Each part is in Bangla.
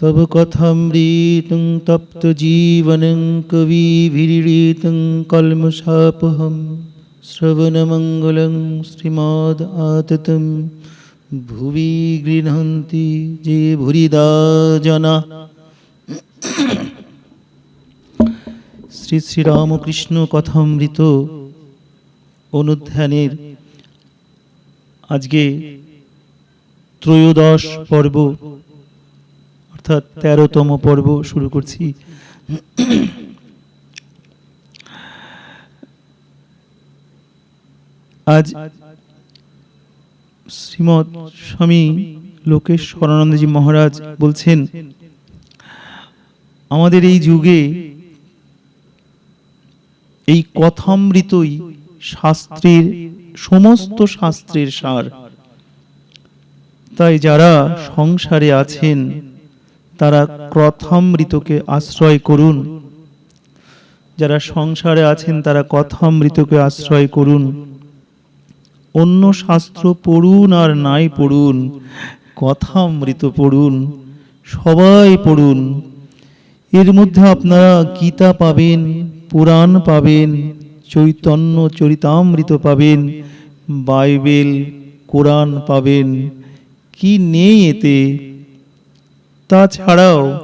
তব কথামৃতং তপ্ত জীবনং কবিভিড়িতং শ্রবণ শ্রবণমঙ্গলং শ্রীমদ আতত ভুবি গৃহন্তি যে ভুরিদা জনা। শ্রী শ্রীরামকৃষ্ণ কথামৃত অনুধ্যানের আজকে ত্রয়োদশ পর্ব অর্থাৎ তেরোতম পর্ব শুরু করছি। আজ শ্রীমৎ স্বামী লোকেশ লোকেশ্বরানন্দজি মহারাজ বলছেন, আমাদের এই যুগে এই কথামৃতই শাস্ত্রের সমস্ত শাস্ত্রের সার। তাই যারা সংসারে আছেন তারা কথামৃতকে আশ্রয় করুন। যারা সংসারে আছেন, তারা কথম কথামৃতকে আশ্রয় করুন। অন্য শাস্ত্র পড়ুন আর নাই পড়ুন, কথামৃত পড়ুন, সবাই পড়ুন। এর মধ্যে আপনারা গীতা পাবেন, পুরাণ পাবেন, চৈতন্য চরিতামৃত পাবেন, বাইবেল, কোরআন পাবেন। কি নেই এতে? তাছাড়াও,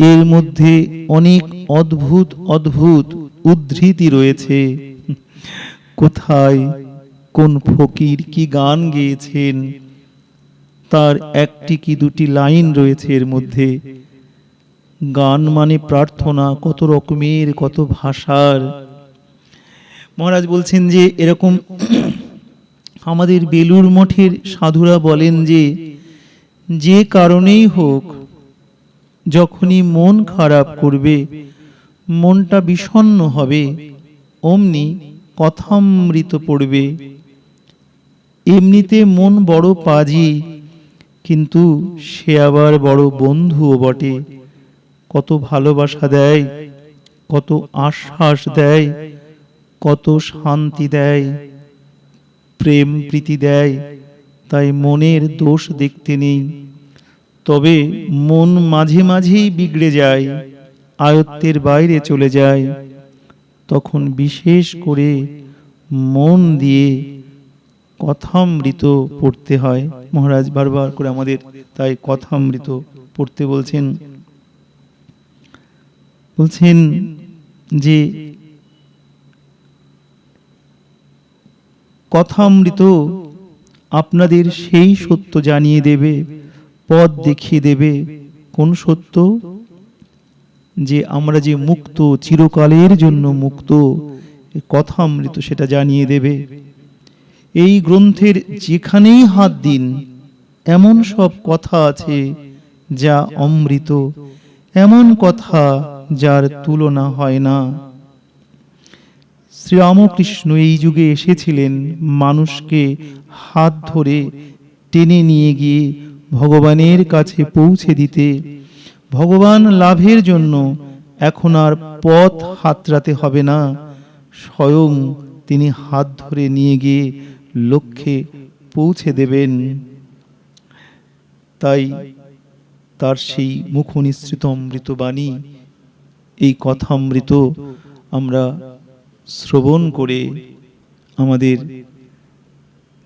এর মধ্যে অনেক অদ্ভুত অদ্ভুত উদ্ধৃতি রয়েছে। কোথায়, কোন ফকির কি গান গেয়েছেন? তার একটি কি দুটি লাইন রয়েছে এর মধ্যে? গান মানে প্রার্থনা, কত রকমের, কত ভাষার। মহারাজ বলছেন যে, এরকম আমাদের বেলুর মঠের সাধুরা বলেন যে যে কারণেই হোক যখনই মন খারাপ করবে, মনটা বিষণ্ণ হবে, অমনি কথামৃত পড়বে। এমনিতে মন বড় পাজি, কিন্তু সে আবার বড় বন্ধুও বটে। কত ভালোবাসা দেয়, কত আশ্বাস দেয়, কত শান্তি দেয়, প্রেম প্রীতি দেয়, তাই মনের দোষ দেখতে নেই। তবে মন মাঝে মাঝেই বিগড়ে যায়, আয়ত্তের বাইরে চলে যায়। তখন বিশেষ করে মন দিয়ে কথামৃত পড়তে হয়। মহারাজ বারবার করে আমাদের তাই কথামৃত পড়তে বলছেন। বলছেন যে, কথামৃত আপনাদের সেই সত্য জানিয়ে দেবে পথ দেখিয়ে দেবে কোন সত্য? যে আমরা যে মুক্ত, চিরকালের জন্য মুক্ত, এ কথামৃত সেটা জানিয়ে দেবে। এই গ্রন্থের যেখানেই হাত দিন, এমন সব কথা আছে যা অমৃত, এমন কথা যার তুলনা হয় না। শ্রীরামকৃষ্ণ এই যুগে এসেছিলেন মানুষকে হাত ধরে টেনে নিয়ে গিয়ে ভগবানের কাছে পৌঁছে দিতে। ভগবান লাভের জন্য এখন আর পথ হাতড়াতে হবে না। স্বয়ং তিনি হাত ধরে নিয়ে গিয়ে লক্ষ্যে পৌঁছে দেবেন। তাই তার সেই মুখ অমৃত বাণী এই কথামৃত আমরা শ্রবণ করে আমাদের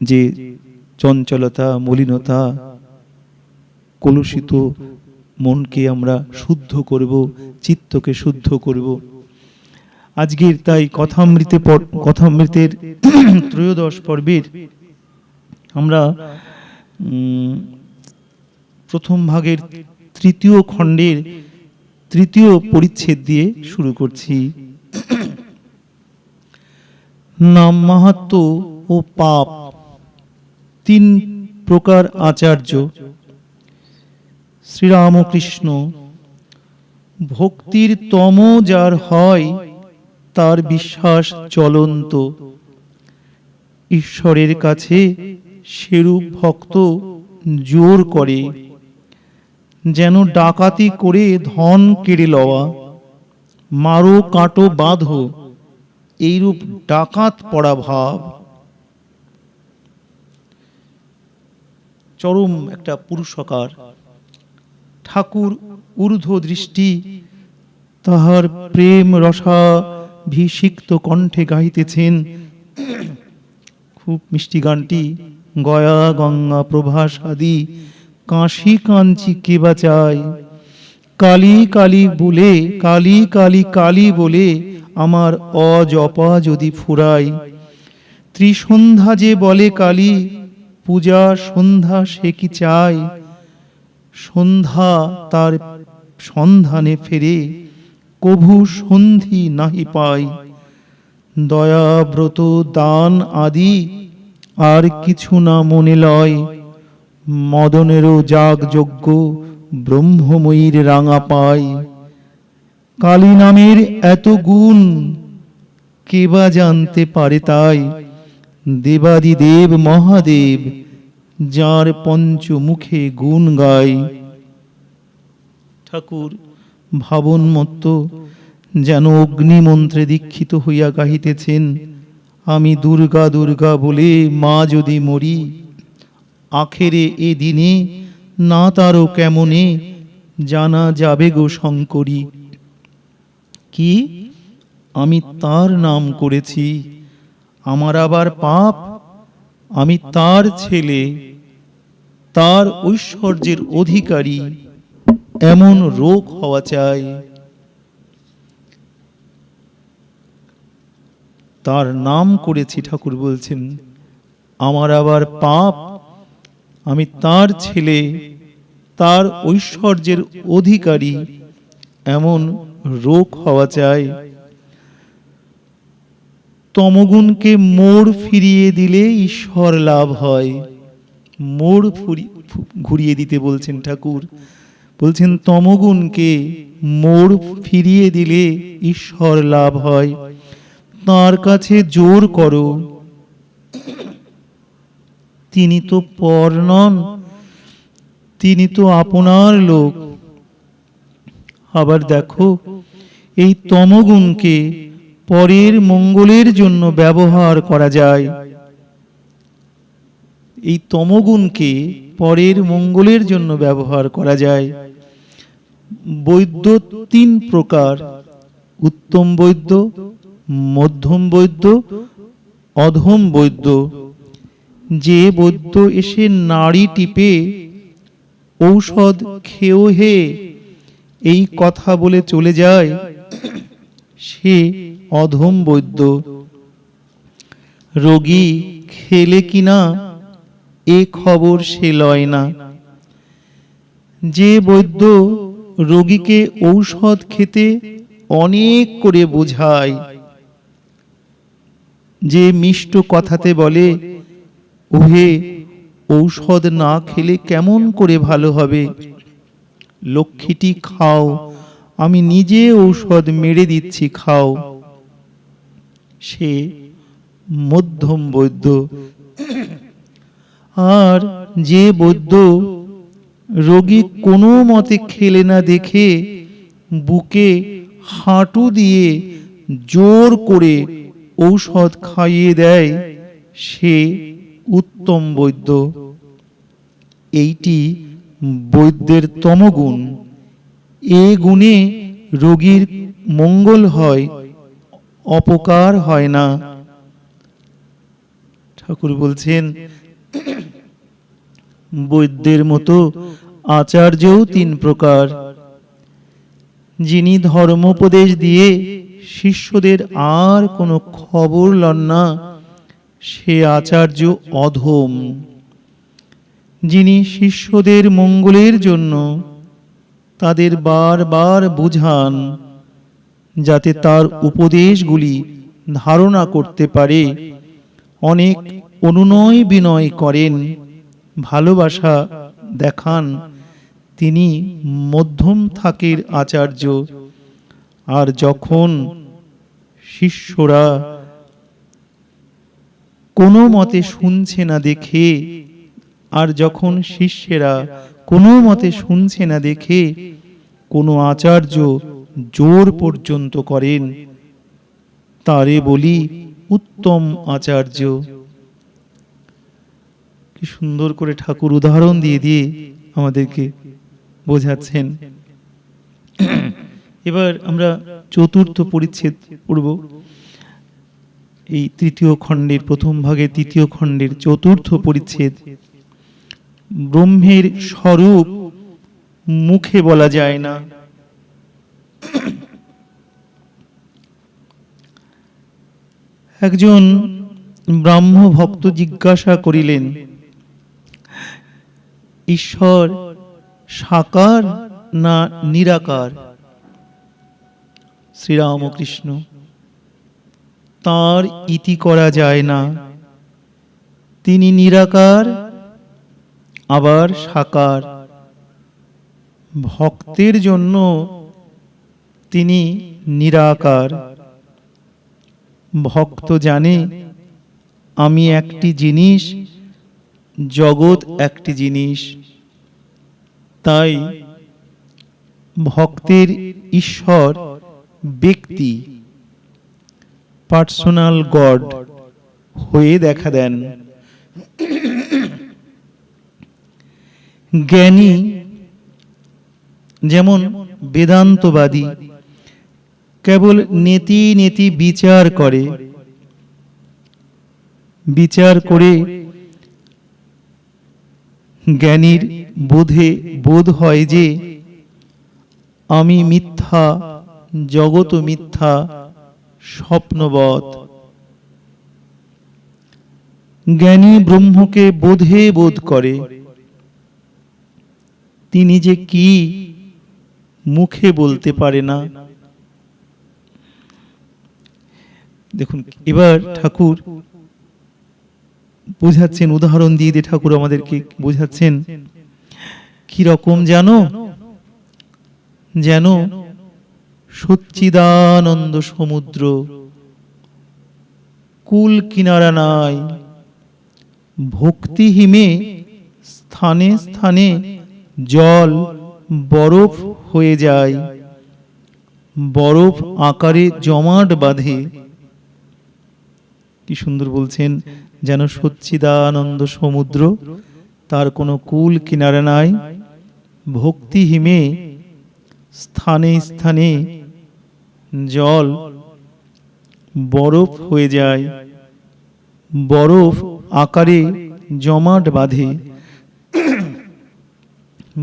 যে চঞ্চলতা, মলিনতা কলুষিত মনকে আমরা শুদ্ধ করব, চিত্তকে শুদ্ধ করব। আজকের তাই কথামৃতে কথামৃতের ত্রয়োদশ পর্বের আমরা প্রথম ভাগের তৃতীয় খণ্ডের তৃতীয় পরিচ্ছেদ দিয়ে শুরু করছি। নাম মাহাত্ম ও পাপ, তিন প্রকার আচার্য শ্রীরামকৃষ্ণ, ভক্তির তম যার হয়, তার বিশ্বাস চলন্ত। ঈশ্বরের কাছে সেরূপ ভক্ত জোর করে, যেন ডাকাতি করে ধন কেড়ে লওয়া, মারো কাটো বাঁধো, এইরূপ ডাকাত পড়া ভাব। চরম একটা পুরুষকার ঠাকুর ঊর্ধ্ব দৃষ্টি তাহার প্রেম রসাভিষিক্ত কণ্ঠে গাইতেছেন খুব মিষ্টি গানটি, গয়া গঙ্গা প্রভাস আদি, কাশি কাঞ্চি কে বা চায়? কালী কালী বলে, কালী কালী কালী বলে, আমার অজপা যদি ফুরাই ত্রিসন্ধ্যা যে বলে কালী, পূজা সন্ধ্যা সে কি চায়? সন্ধ্যা তার সন্ধানে ফেরে, কভু সন্ধি নাহি পায় দয়াব্রত দান আদি আর কিছু না মনে লয়। মদনেরও যাগ যজ্ঞ ব্রহ্মময়ীর রাঙা পায় কালী নামের এত গুণ কেবা জানতে পারে তাই? দেবাদিদেব মহাদেব যার পঞ্চমুখে গুণ গায়। ঠাকুর, ভাবনমত্ত, যেন অগ্নিমন্ত্রে দীক্ষিত হইয়া গাহিতেছেন, আমি দুর্গা দুর্গা বলে মা যদি মরি, আখেরে এ দিনে না তারও কেমনে জানা যাবে গো শঙ্করী? কি? আমি তার নাম করেছি, আমার আবার পাপ, আমি তার ছেলে। তার ঐশ্বর্যের অধিকারী এমন রোগ হওয়া চাই। তার নাম করেছি, ঠাকুর বলছেন, আমার আবার পাপ। আমি তার ছেলে, তার ঐশ্বর্যের অধিকারী এমন রোগ হওয়া চাই। তমগুণকে মোড় ফিরিয়ে দিলে ঈশ্বর লাভ হয়। মোড় ফুরি- ঘুরিয়ে দিতে বলছেন ঠাকুর। বলছেন, তমগুণকে মোড় ফিরিয়ে দিলে ঈশ্বর লাভ হয়। তার কাছে জোর করো। তিনি তো পর নন। তিনি তো আপনার লোক। আবার দেখো, এই তমগুণকে পরের মঙ্গলের জন্য ব্যবহার করা যায়। এই তমগুণকে পরের মঙ্গলের জন্য ব্যবহার করা যায়। বৈদ্য তিন প্রকার, উত্তম বৈদ্য, মধ্যম বৈদ্য, অধম বৈদ্য। যে বৈদ্য এসে নাড়ি টিপে, ঔষধ খেও হে, এই কথা বলে চলে যায়, সে অধম বৈদ্য। রোগী খেলে কিনা এ খবর সে লয় না। যে বৈদ্য রোগীকে ঔষধ খেতে অনেক করে বোঝায়, যে মিষ্ট কথাতে বলে, ওহে, ঔষধ না খেলে কেমন করে ভালো হবে? লক্ষ্মীটি খাও, আমি নিজে ঔষধ মেরে দিচ্ছি, খাও। সে মধ্যম বৈদ্য আর যে বৈদ্য রোগী কোনো মতে খেলে না দেখে বুকে হাঁটু দিয়ে জোর করে ঔষধ খাইয়ে দেয়, সে উত্তম বৈদ্য। এইটি বৈদ্যের তমগুণ। এ গুণে রোগীর মঙ্গল হয়, অপকার হয় না। ঠাকুর বলছেন বৈদ্যের মতো আচার্যও তিন প্রকার। যিনি ধর্মোপদেশ দিয়ে শিষ্যদের আর কোনো খবর লন না, সে আচার্য অধম। যিনি শিষ্যদের মঙ্গলের জন্য তাদের বারবার বুঝান, যাতে তার উপদেশগুলি ধারণা করতে পারে, অনেক অনুনয় বিনয় করেন। ভালোবাসা দেখান। তিনি মধ্যম থাকের আচার্য। আর যখন শিষ্যরা কোনো মতে শুনছে না দেখে, আর যখন শিষ্যেরা কোনো মতে শুনছে না দেখে, কোনো আচার্য জোর পর্যন্ত করেন, তারে বলি, উত্তম আচার্য। কি সুন্দর করে ঠাকুর উদাহরণ দিয়ে দিয়ে আমাদেরকে বোঝাচ্ছেন। এবার আমরা চতুর্থ পরিচ্ছেদ পড়ব। এই তৃতীয় খণ্ডের প্রথম ভাগে তৃতীয় খণ্ডের চতুর্থ পরিচ্ছেদ। ব্রহ্মের স্বরূপ মুখে বলা যায় না। একজন ব্রাহ্ম ভক্ত জিজ্ঞাসা করিলেন ঈশ্বর সাকার না নিরাকার? শ্রীরামকৃষ্ণ, তার ইতি করা যায় না। তিনি নিরাকার, আবার সাকার। ভক্তের জন্য তিনি নিরাকার। ভক্ত জানে, আমি একটি জিনিস জগৎ একটি জিনিস। তাই ভক্তের ঈশ্বর ব্যক্তি পার্সোনাল গড হয়ে দেখা দেন। জ্ঞানী যেমন বেদান্তবাদী, কেবল নেতি নেতি বিচার করে। বিচার করে জ্ঞানীর বোধে বোধ হয় যে, আমি মিথ্যা জগত মিথ্যা, স্বপ্নবৎ। জ্ঞানী ব্রহ্মকে বোধে বোধ করে। তিনি যে কি, মুখে বলতে পারে না। দেখুন, এবার ঠাকুর বোঝাচ্ছেন, উদাহরণ দিয়ে দিয়ে ঠাকুর আমাদেরকে বোঝাচ্ছেন। কি রকম জানো? যেন সচ্চিদানন্দ সমুদ্র কুল কিনারা নাই ভক্তিহীমে স্থানে স্থানে জল বরফ হয়ে যায়, বরফ আকারে জমাট বাঁধে। কি সুন্দর বলছেন যেন সচ্চিদানন্দ সমুদ্র, তার কোনো কুল কিনারে নাই। ভক্তিহীমে স্থানে স্থানে জল বরফ হয়ে যায়। বরফ আকারে জমাট বাঁধে।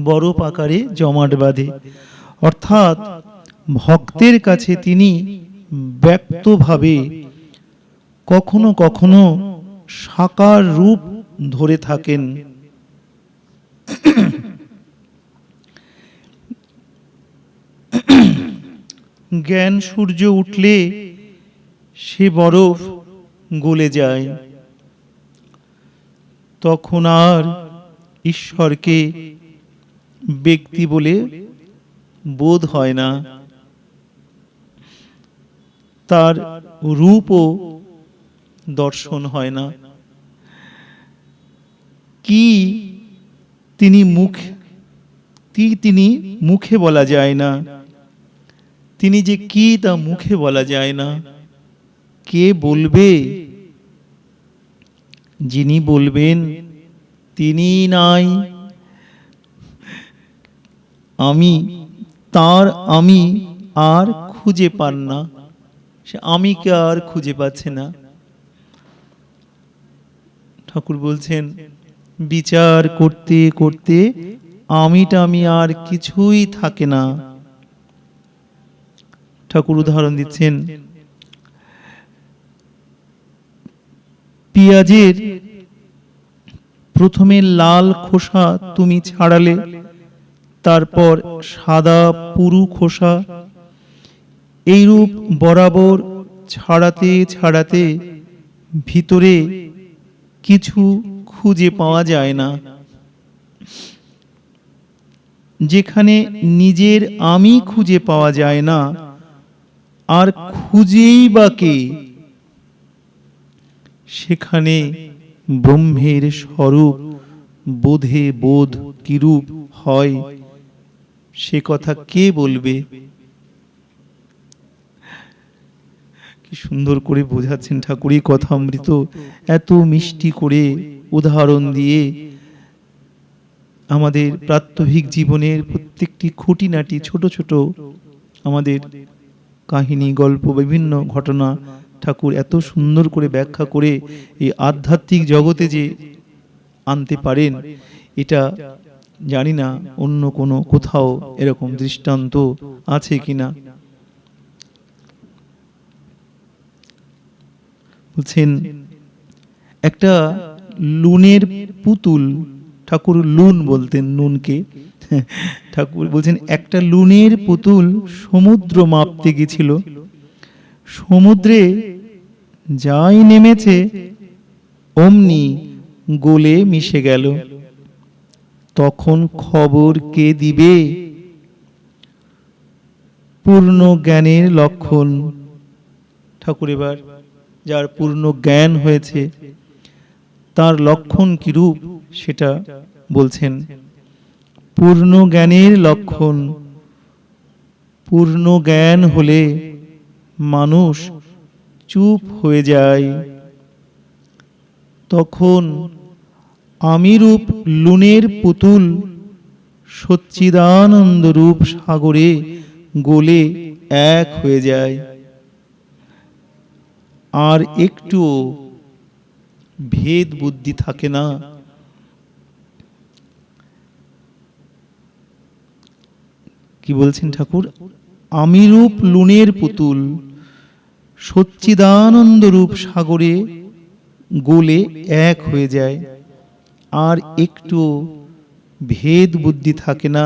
বরফ আকারে জমাট বাঁধে। অর্থাৎ ভক্তের কাছে তিনি ব্যক্তভাবে কখনো কখনো সাকার রূপ ধরে থাকেন। জ্ঞান সূর্য উঠলে সে বরফ গলে যায়। তখন আর ঈশ্বরকে ব্যক্তি বলে বোধ হয় না। তার রূপও দর্শন হয় না। কি তিনি মুখ, কি তিনি মুখে বলা যায় না। তিনি যে কি তা মুখে বলা যায় না। কে বলবে? যিনি বলবেন, তিনি নাই। আমি, তার আমি আর খুঁজে পান না। সে আমিকে আর খুঁজে পাচ্ছে না। ঠাকুর বলছেন, বিচার করতে করতে আমি আর কিছুই থাকে না। ঠাকুর উদাহরণ দিচ্ছেন, পেঁয়াজের প্রথমে লাল খোসা তুমি ছাড়ালে, তারপর সাদা পুরু খোসা, এইরূপ বরাবর ছাড়াতে ছাড়াতে ভিতরে কিছু খুঁজে পাওয়া যায় না। যেখানে নিজের আমি খুঁজে পাওয়া যায় না, আর খুঁজেই বা কে? সেখানে ব্রহ্মের স্বরূপ, বোধে বোধ কিরূপ হয়, সে কথা কে বলবে? কি সুন্দর করে বোঝাচ্ছেন ঠাকুরই কথা অমৃত। এত মিষ্টি করে উদাহরণ দিয়ে আমাদের প্রাত্যহিক জীবনের প্রত্যেকটি খুঁটিনাটি ছোট ছোট আমাদের কাহিনী, গল্প, বিভিন্ন ঘটনা ঠাকুর এত সুন্দর করে ব্যাখ্যা করে এই আধ্যাত্মিক জগতে যে আনতে পারেন, এটা জানি না অন্য কোনো কোথাও এরকম দৃষ্টান্ত আছে কিনা। বলছেন, একটা লুনের পুতুল, ঠাকুর লুন বলতেন নুনকে ঠাকুর বলছেন, একটা লুনের পুতুল সমুদ্র মাপতে গেছিল। সমুদ্রে যাই নেমেছে, অমনি গোলে মিশে গেল। তখন খবর কে দিবে? পূর্ণ জ্ঞানের লক্ষণ। ঠাকুর এবার যার পূর্ণ জ্ঞান হয়েছে, তার লক্ষণ কি রূপ সেটা বলছেন, পূর্ণ জ্ঞানের লক্ষণ, পূর্ণ জ্ঞান হলে মানুষ চুপ হয়ে যায়। তখন আমিরূপ লুনের পুতুল সচ্চিদানন্দ রূপ সাগরে গোলে এক হয়ে যায়। আর একটু ভেদ বুদ্ধি থাকে না। কি বলছেন ঠাকুর? আমিরূপ লুনের পুতুল সচ্চিদানন্দ রূপ সাগরে গোলে এক হয়ে যায়, আর একটু ভেদ বুদ্ধি থাকে না।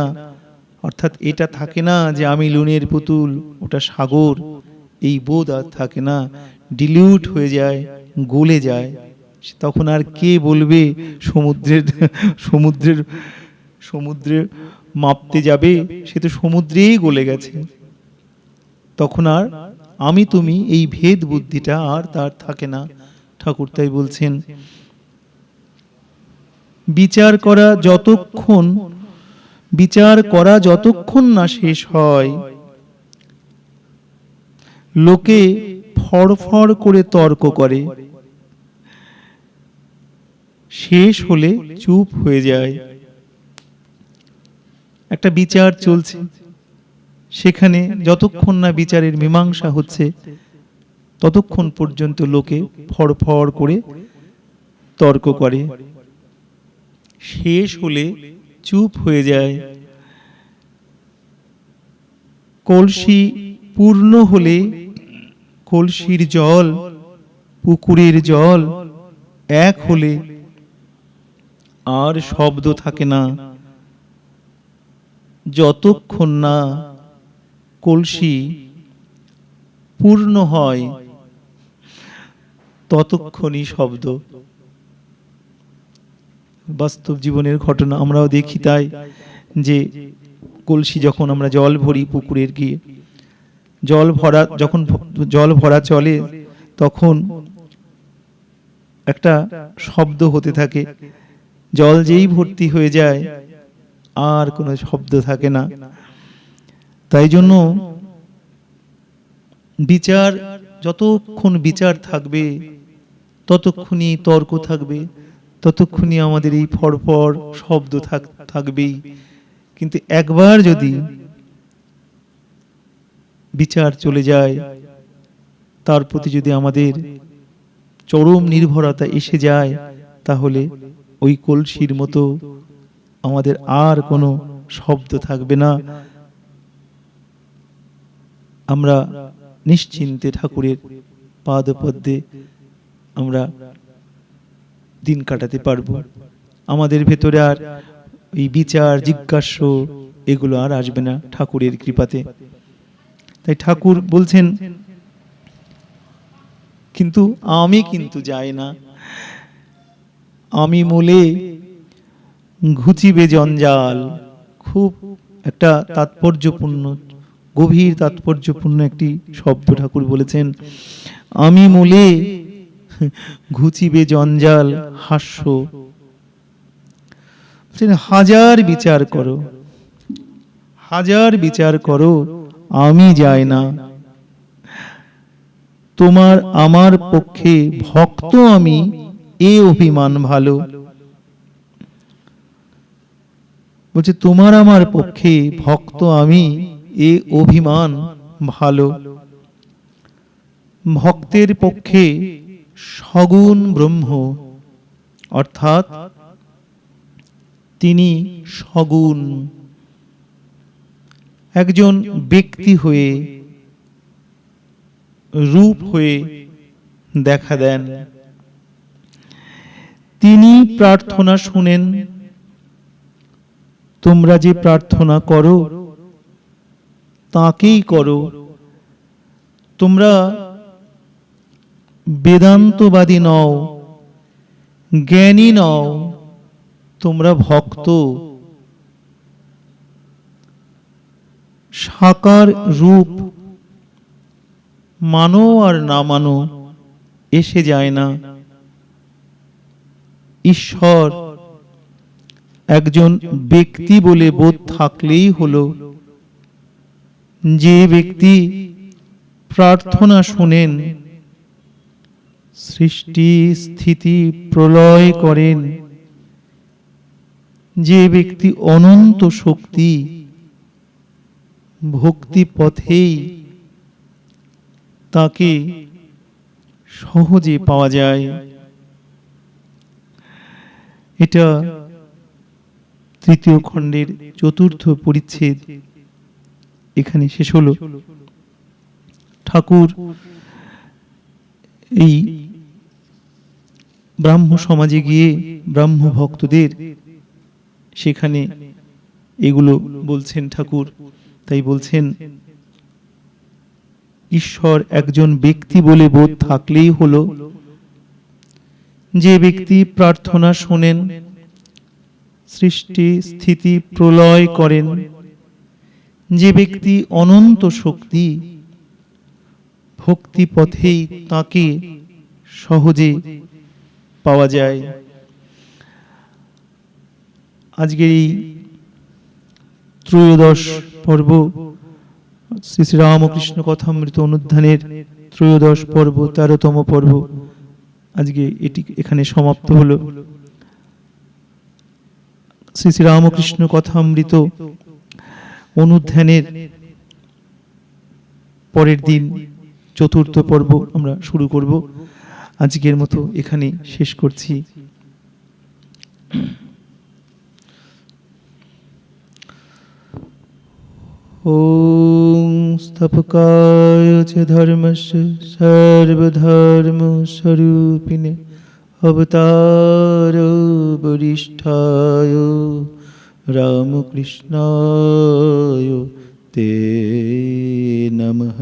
অর্থাৎ এটা থাকে না যে আমি লুনের পুতুল, ওটা সাগর, এই বোধ আর থাকে না। ডিলিউট হয়ে যায়, গলে যায়। তখন আর কে বলবে সমুদ্রের সমুদ্রের সমুদ্রে মাপতে যাবে? সে তো সমুদ্রেই গলে গেছে। তখন আর, আমি তুমি এই ভেদ বুদ্ধিটা আর তার থাকে না। ঠাকুর তাই বলছেন। বিচার করা যতক্ষণ, বিচার করা যতক্ষণ না শেষ হয়, লোকে ফড়ফড় করে তর্ক করে। শেষ হলে চুপ হয়ে যায়। একটা বিচার চলছে। সেখানে যতক্ষণ না বিচারের মীমাংসা হচ্ছে, ততক্ষণ পর্যন্ত লোকে ফড়ফড় করে তর্ক করে। শেষ হলে চুপ হয়ে যায়। কলসি পূর্ণ হলে কলসির জল, পুকুরের জল, এক হলে আর শব্দ থাকে না। যতক্ষণ না কলসি পূর্ণ হয়, ততক্ষণই শব্দ। বাস্তব জীবনের ঘটনা আমরাও দেখি তাই, যে কলসি যখন আমরা জল ভরি পুকুরের গিয়ে জল ভরা, যখন জল ভরা চলে, তখন একটা শব্দ হতে থাকে। জল যেই ভর্তি হয়ে যায়, আর কোনো শব্দ থাকে না। তাই জন্য বিচার, যতক্ষণ বিচার থাকবে, ততক্ষণই তর্ক থাকবে, ততক্ষণই আমাদের এই ফড়ফড় শব্দ থাক, থাকবেই। কিন্তু একবার যদি বিচার চলে যায়। তার প্রতি যদি আমাদের চরম নির্ভরতা এসে যায়, তাহলে ওই কলসির মতো আমাদের আর কোনো শব্দ থাকবে না। আমরা নিশ্চিন্তে ঠাকুরের পাদপদ্মে আমরা দিন কাটাতে পারব। আমাদের ভেতরে আর এই বিচার জিজ্ঞাস্য এগুলো আর আসবে না ঠাকুরের কৃপাতে। তাই ঠাকুর বলছেন, কিন্তু আমি কিন্তু যাই না। আমি মূলে ঘুচিবে জঞ্জাল। খুব একটা তাৎপর্যপূর্ণ, গভীর তাৎপর্যপূর্ণ একটি শব্দ ঠাকুর বলেছেন, আমি মূলে ঘুচিবে জঞ্জাল, হাস্য। হাজার বিচার করো, হাজার বিচার করো আমি যাই না। তোমার আমার পক্ষে ভক্ত আমি, এ অভিমান ভালো। বলছে, তোমার আমার পক্ষে ভক্ত আমি, এ অভিমান ভালো। ভক্তের পক্ষে সগুণ ব্রহ্ম, অর্থাৎ তিনি সগুণ। একজন ব্যক্তি হয়ে, রূপ হয়ে দেখা দেন। তিনি প্রার্থনা শুনেন, তোমরা যে প্রার্থনা করো, তাকেই করো। তোমরা বেদান্তবাদী নও, জ্ঞানী নও, তোমরা ভক্ত। সাকার রূপ। মানো আর না মানো, এসে যায় না। ঈশ্বর একজন ব্যক্তি বলে বোধ থাকলেই হলো। যে ব্যক্তি প্রার্থনা শোনেন, সৃষ্টি স্থিতি প্রলয় করেন। যে ব্যক্তি অনন্ত শক্তি ভক্তি পথেই তাকে সহজে পাওয়া যায়। এটা তৃতীয় খণ্ডের চতুর্থ পরিচ্ছেদ। এখানে শেষ হলো। ঠাকুর এই ব্রাহ্ম সমাজে গিয়ে ব্রাহ্ম ভক্তদের সেখানে এগুলো বলছেন ঠাকুর। তাই বলছেন, ঈশ্বর একজন ব্যক্তি বলে বোধ থাকলেই হলো। যে ব্যক্তি প্রার্থনা শোনেন, সৃষ্টি স্থিতি প্রলয় করেন, যে ব্যক্তি অনন্ত শক্তি, ভক্তি পথেই তাকে সহজে পাওয়া যায়। আজকের এই ত্রয়োদশ পর্ব। শ্রী শ্রী রামকৃষ্ণ কথামৃত অনুধ্যানের ত্রয়োদশ পর্ব, তেরোতম পর্ব। আজকে এটি এখানে সমাপ্ত হলো। শ্রী শ্রী রামকৃষ্ণ কথামৃত অনুধ্যানের পরের দিন চতুর্থ পর্ব আমরা শুরু করব। আজকের মতো এখানে শেষ করছি। ॐ स्थापकाय च धर्मस्य सर्वधर्मस्वरूपिणे अवतार वरिष्ठाय रामकृष्णाय ते नमः